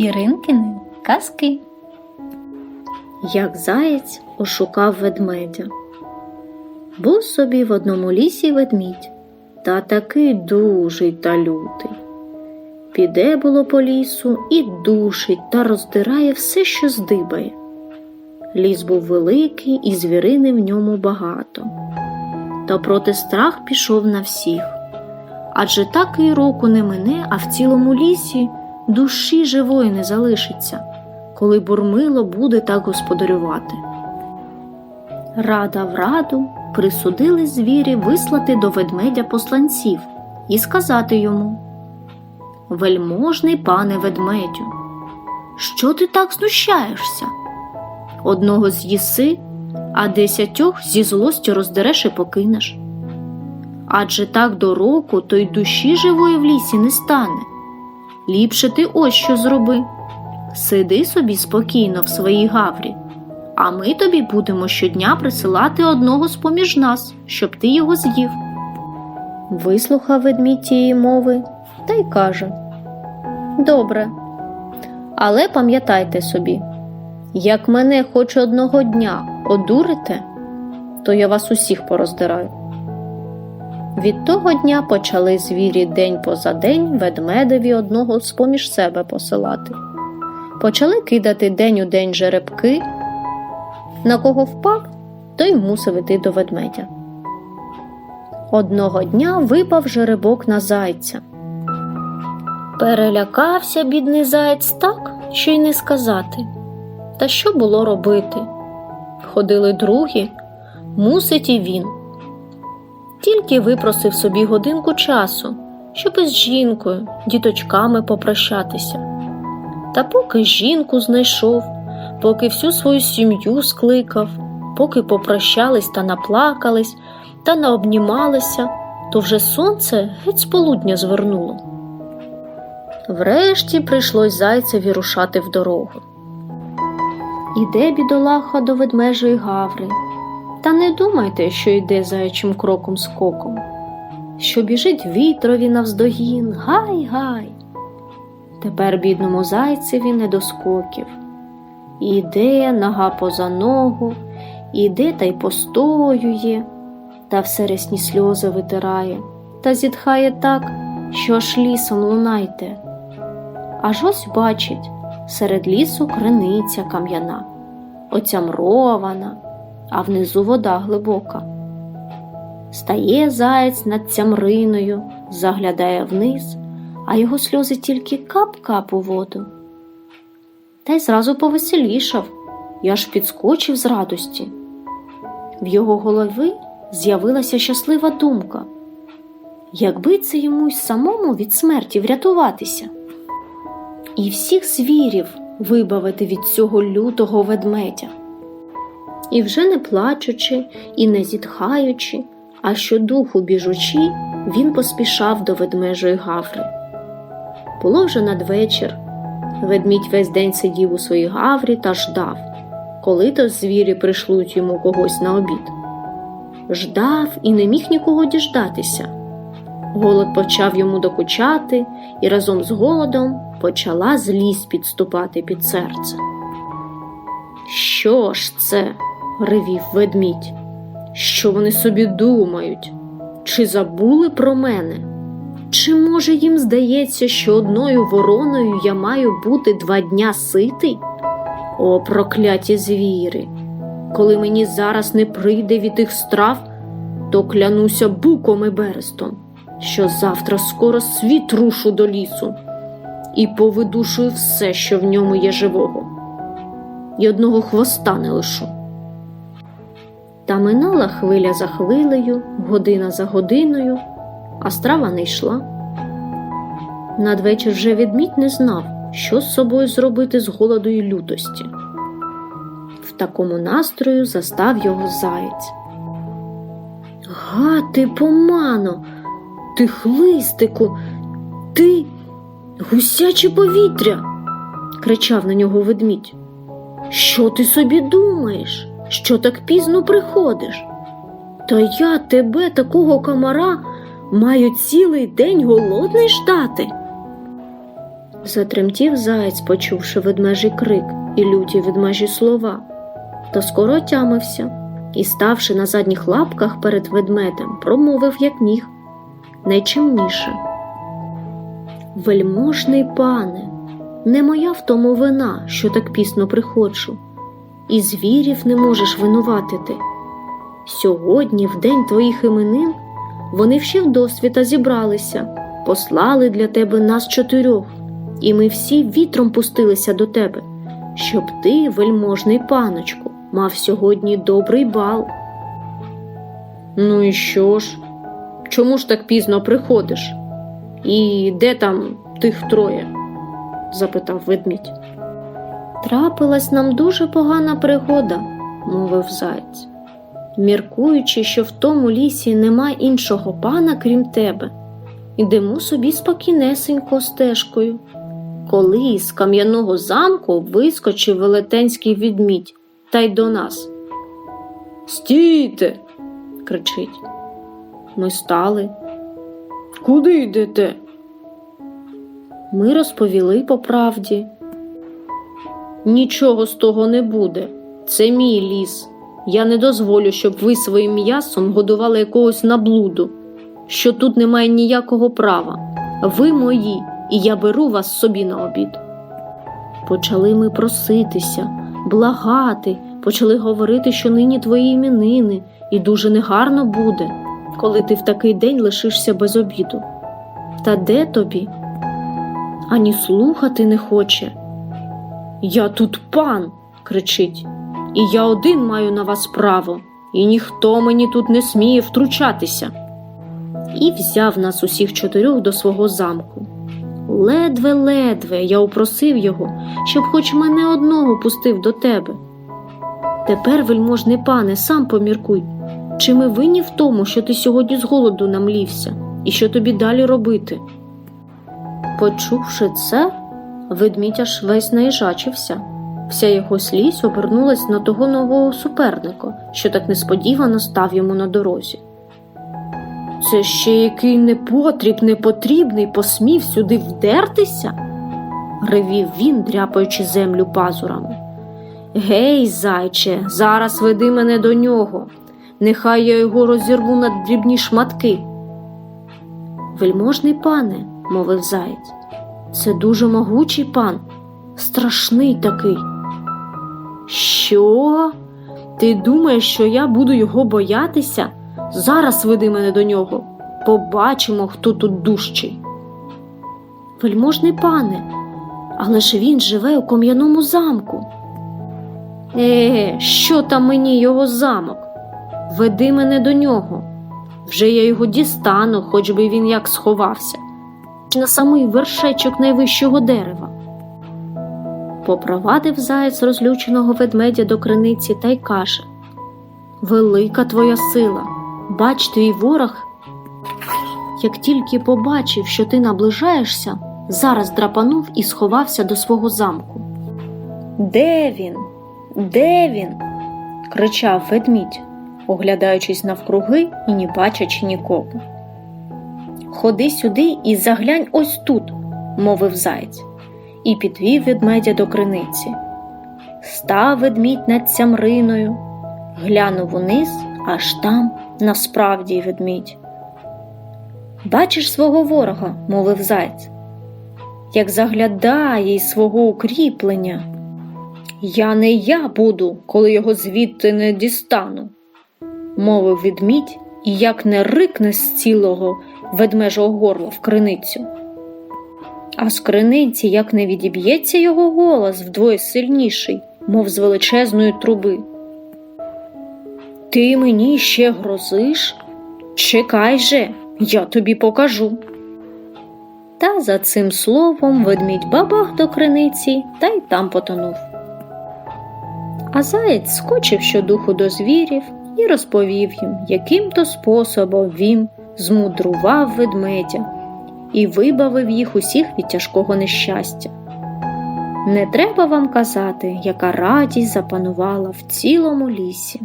Іринкини казки. Як заєць ошукав ведмедя. Був собі в одному лісі ведмідь, та такий дужий та лютий. Піде було по лісу і душить та роздирає все, що здибає. Ліс був великий, і звірини в ньому багато. Та проти страх пішов на всіх. Адже так і року не мине, а в цілому лісі душі живої не залишиться, коли бурмило буде так господарювати. Рада в раду присудили звірі вислати до ведмедя посланців і сказати йому Вельможний пане ведмедю, що ти так знущаєшся? Одного з'їси, а десятьох зі злості роздереш і покинеш. Адже так до року то й душі живої в лісі не стане. Ліпше ти ось що зроби. Сиди собі спокійно в своїй гаврі, а ми тобі будемо щодня присилати одного з поміж нас, щоб ти його з'їв. Вислухав ведмідь тієї мови та й каже Добре, але пам'ятайте собі, як мене хоч одного дня одурите, то я вас усіх пороздираю. Від того дня почали звірі день поза день ведмедеві одного з поміж себе посилати. Почали кидати день у день жеребки. На кого впав, той мусив іти до ведмедя. Одного дня випав жеребок на зайця. Перелякався бідний заєць так, що й не сказати. Та що було робити? Ходили другі, мусить і він. Тільки випросив собі годинку часу, щоб із жінкою, діточками попрощатися. Та поки жінку знайшов, поки всю свою сім'ю скликав, поки попрощались та наплакались та наобнімалися, то вже сонце геть з полудня звернуло. Врешті прийшлось зайцеві рушати в дорогу. Іде бідолаха до ведмежої гаври, та не думайте, що йде заячим кроком скоком, що біжить вітрові навздогін, гай гай. Тепер бідному зайцеві не до скоків. Іде нога поза ногу, іде та й постоює, та все сльози витирає, та зітхає так, що аж лісом лунайте. Аж ось бачить серед лісу криниця кам'яна, оцямрована, а внизу вода глибока. Стає заєць над цямриною, заглядає вниз, а його сльози тільки кап-кап у воду. Та й зразу повеселішав і аж підскочив з радості. В його голові з'явилася щаслива думка якби це йому й самому від смерті врятуватися, і всіх звірів вибавити від цього лютого ведмедя. І вже не плачучи і не зітхаючи, а щодуху біжучи, він поспішав до ведмежої гаври. Було вже надвечір. Ведмідь весь день сидів у своїй гаврі та ждав, коли то звірі пришлють йому когось на обід. Ждав і не міг нікого діждатися. Голод почав йому докучати, і разом з голодом почала злість підступати під серце. Що ж це? Ревів ведмідь. Що вони собі думають? Чи забули про мене? Чи, може, їм здається, що одною вороною я маю бути два дня ситий? О, прокляті звіри! Коли мені зараз не прийде від їх страв, то клянуся буком і берестом, що завтра скоро світ рушу до лісу і повидушую все, що в ньому є живого, і одного хвоста не лишу. Та минала хвиля за хвилею, година за годиною, а страва не йшла. Надвечір вже відмідь не знав, що з собою зробити з голоду і лютості. В такому настрою застав його заєць. Га, ти помано, ти хлистику, ти гусяче повітря, кричав на нього ведмідь. Що ти собі думаєш? Що так пізно приходиш? Та я тебе, такого комара, маю цілий день голодний ждати. Затремтів заєць, почувши ведмежий крик і люті ведмежі слова, та скоро отямився і, ставши на задніх лапках перед ведмедем, промовив, як міг, найчимніше. Вельможний пане, не моя в тому вина, що так пісно приходжу, і звірів не можеш винуватити. Сьогодні, в день твоїх іменин, вони всі вдосвіта зібралися, послали для тебе нас чотирьох, і ми всі вітром пустилися до тебе, щоб ти, вельможний паночку, мав сьогодні добрий бал. Ну і що ж? Чому ж так пізно приходиш? І де там тих троє? запитав ведмідь. Трапилась нам дуже погана пригода, мовив заєць. Міркуючи, що в тому лісі нема іншого пана, крім тебе, ідемо собі спокійнесенько стежкою. Коли з кам'яного замку вискочив велетенський відмідь та й до нас. Стійте. кричить. Ми стали. Куди йдете? Ми розповіли по правді. Нічого з того не буде. Це мій ліс. Я не дозволю, щоб ви своїм м'ясом годували якогось наблуду, що тут немає ніякого права. Ви мої, і я беру вас собі на обід. Почали ми проситися, благати, почали говорити, що нині твої іменини, і дуже негарно буде, коли ти в такий день лишишся без обіду. Та де тобі? Ані слухати не хоче. Я тут пан, кричить, і я один маю на вас право, і ніхто мені тут не сміє втручатися. І взяв нас усіх чотирьох до свого замку. Ледве-ледве я упросив його, щоб хоч мене одного пустив до тебе. Тепер, вельможний пане, сам поміркуй, чи ми винні в тому, що ти сьогодні з голоду намлівся, і що тобі далі робити? Почувши це, ведмідь аж весь наїжачився. Вся його слізь обернулась на того нового суперника, що так несподівано став йому на дорозі. Це ще який непотріб, непотрібний посмів сюди вдертися? ревів він, дряпаючи землю пазурами. Гей, зайче, зараз веди мене до нього. Нехай я його розірву на дрібні шматки. Вельможний пане, мовив заєць, це дуже могучий пан, страшний такий. Що? Ти думаєш, що я буду його боятися? Зараз веди мене до нього. Побачимо, хто тут дужчий. Вельможний пане, але ж він живе у ком'яному замку. Е, що там мені його замок? Веди мене до нього. Вже я його дістану, хоч би він як сховався, на самий вершечок найвищого дерева. Попровадив заєць розлюченого ведмедя до криниці та й каже Велика твоя сила, бач твій ворог. Як тільки побачив, що ти наближаєшся, зараз драпанув і сховався до свого замку. Де він? Де він? кричав ведмідь, оглядаючись навкруги і не бачачи нікого. Ходи сюди і заглянь ось тут, мовив заєць, і підвів ведмедя до криниці. Став ведмідь над цямриною, глянув униз, аж там насправді ведмідь. Бачиш свого ворога, мовив заєць, як заглядає із свого укріплення. Я не я буду, коли його звідти не дістану, мовив ведмідь і як не рикне з цілого ведмежого горла в криницю. А з криниці як не відіб'ється його голос вдвоє сильніший, мов з величезної труби. Ти мені ще грозиш? Чекай же, я тобі покажу. Та за цим словом ведмідь бабах до криниці та й там потонув. А заєць скочив щодуху до звірів і розповів їм, яким то способом він змудрував ведмедя і вибавив їх усіх від тяжкого нещастя. Не треба вам казати, яка радість запанувала в цілому лісі.